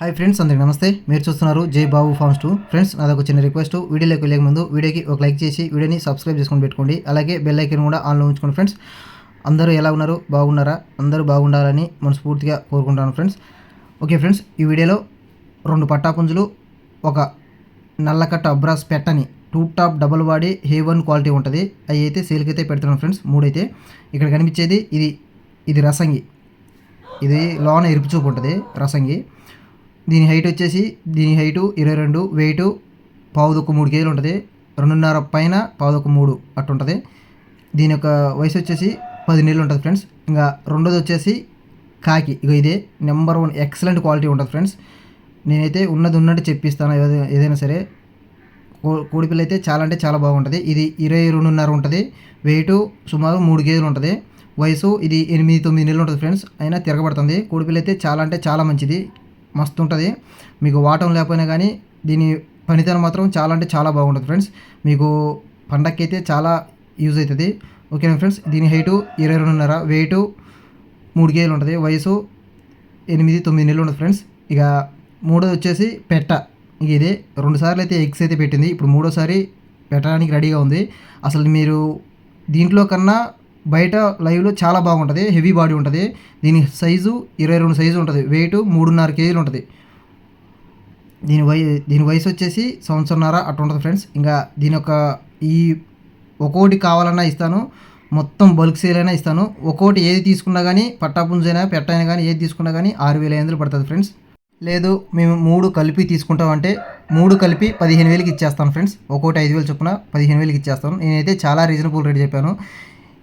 Hi friends అందరికి నమస్తే. మీరు చూస్తున్నారు జై బాబు ఫార్మ్స్ టూ. ఫ్రెండ్స్ నాది ఒక చిన్న రిక్వెస్ట్ వీడియోలోకి వెళ్ళే ముందు వీడియోకి ఒక లైక్ చేసి వీడియోని సబ్స్క్రైబ్ చేసుకొని పెట్టుకోండి. అలాగే బెల్ ఐకన్ కూడా ఆన్లో ఉంచుకోండి ఫ్రెండ్స్ అందరూ ఎలా ఉన్నారు? బాగున్నారా? అందరూ బాగుండాలని మనస్ఫూర్తిగా కోరుకుంటాను ఫ్రెండ్స్ ఓకే ఫ్రెండ్స్ ఈ వీడియోలో రెండు పట్టాపుంజులు ఒక నల్లకట్ట అబ్రాస్ పెట్టని two top double body A one quality ఉంటుంది. అవి అయితే సేల్కి అయితే పెడుతున్నాను ఫ్రెండ్స్ మూడైతే. ఇక్కడ కనిపించేది ఇది ఇది రసంగి. ఇది లోన ఎరుపు చూపు ఉంటుంది రసంగి. దీని హైట్ వచ్చేసి దీని హైటు ఇరవై రెండు వెయిట్ పావుదొక్క మూడు కేజీలు ఉంటుంది. రెండున్నర పైన పావుదొక్క మూడు అట్టు ఉంటుంది దీని యొక్క వయసు వచ్చేసి పది నెలలు ఉంటుంది ఫ్రెండ్స్ ఇంకా రెండోది వచ్చేసి కాకి. ఇక ఇదే నెంబర్ వన్ ఎక్సలెంట్ క్వాలిటీ ఉంటుంది ఫ్రెండ్స్ నేనైతే ఉన్నది ఉన్నట్టు చెప్పిస్తాను. ఏదైనా సరే కోడిపిల్ల అయితే చాలా అంటే చాలా బాగుంటుంది. ఇది ఇరవై రెండున్నర ఉంటుంది. వెయిట్ సుమారు మూడు కేజీలు ఉంటుంది. వయసు ఇది ఎనిమిది తొమ్మిది నెలలు ఉంటుంది ఫ్రెండ్స్ అయినా తిరగబడుతుంది. కోడిపిల్ల అయితే చాలా అంటే చాలా మంచిది. మస్తు ఉంటుంది మీకు వాటం లేకపోయినా కానీ దీని పనితనం మాత్రం చాలా అంటే చాలా బాగుంటుంది ఫ్రెండ్స్. మీకు పండక్కి అయితే చాలా యూజ్ అవుతుంది ఓకేనా ఫ్రెండ్స్? దీని హైటు ఇరవై రెండున్నర వెయిట్ మూడు కేజీలు ఉంటుంది. వయసు ఎనిమిది తొమ్మిది నెలలు ఉంటుంది ఫ్రెండ్స్. ఇక మూడోది వచ్చేసి పెట్ట. ఇక ఇదే రెండు సార్లు అయితే ఎగ్స్ అయితే పెట్టింది. ఇప్పుడు మూడోసారి పెట్టడానికి రెడీగా ఉంది. అసలు మీరు దీంట్లో కన్నా బయట లైవ్లో చాలా బాగుంటుంది. హెవీ బాడీ ఉంటుంది. దీని సైజు ఇరవై రెండు సైజు ఉంటుంది. వెయిట్ మూడున్నర కేజీలు ఉంటుంది. దీని వయ దీని వయసు వచ్చేసి సంవత్సరంన్నర అట్లా ఉంటుంది ఫ్రెండ్స్ ఇంకా దీని యొక్క ఈ ఒక్కోటి కావాలన్నా ఇస్తాను. మొత్తం బల్క్ సేల్ అయినా ఇస్తాను. ఒక్కోటి ఏది తీసుకున్నా కానీ పట్టాపుంజైనా పెట్టైనా కానీ ఏది తీసుకున్నా కానీ ఆరు వేల ఐదు వందలు పడుతుంది ఫ్రెండ్స్ లేదు మేము మూడు కలిపి తీసుకుంటామంటే మూడు కలిపి పదిహేను వేలకి ఇచ్చేస్తాను ఫ్రెండ్స్ ఒక్కోటి ఐదు వేలు చొప్పున పదిహేను వేలకి ఇచ్చేస్తాను నేనైతే చాలా రీజనబుల్ రేట్ చెప్పాను.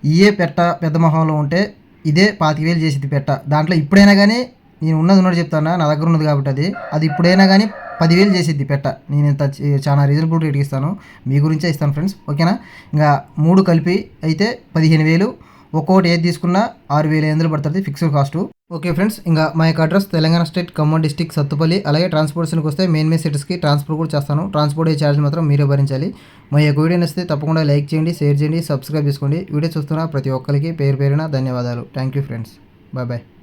ఇయే పెట్ట పెద్ద మొహంలో ఉంటే ఇదే పాతిక వేలు చేసేది పెట్ట. దాంట్లో ఇప్పుడైనా కానీ నేను ఉన్నది ఉన్నట్టు చెప్తాను? నా దగ్గర ఉన్నది కాబట్టి అది. అది ఇప్పుడైనా కానీ పదివేలు చేసిద్ది పెట్ట. నేను ఇంత చాలా రీజనబుల్ రేట్కి ఇస్తాను. మీ గురించే ఇస్తాను ఫ్రెండ్స్ ఓకేనా ఇంకా మూడు కలిపి అయితే పదిహేను వేలు. ఒక్కొక్కటి ఏది తీసుకున్నా ఆరు వేల ఎనిమిది పడుతుంది ఫిక్స్డ్ కాస్ట్ ఓకే ఫ్రెండ్స్ ఇంకా మా యొక్క address Telangana state Khammam district Sathupalli అలాగే ట్రాన్స్పోర్టేషన్కి వస్తే మెయిన్ మెయిన్ సిటీస్కి ట్రాన్స్పోర్ట్ కూడా చేస్తాను. ట్రాన్స్పోర్ట్ అయ్యే ఛార్జ్ మాత్రం మీరే భరించాలి. మా యొక్క వీడియో నచ్చితే తప్పకుండా లైక్ చేయండి షేర్ చేయండి సబ్స్క్రైబ్ చేసుకోండి. వీడియో చూస్తున్న ప్రతి ఒక్కరికి పేరు పేరున ధన్యవాదాలు. Thank you friends bye bye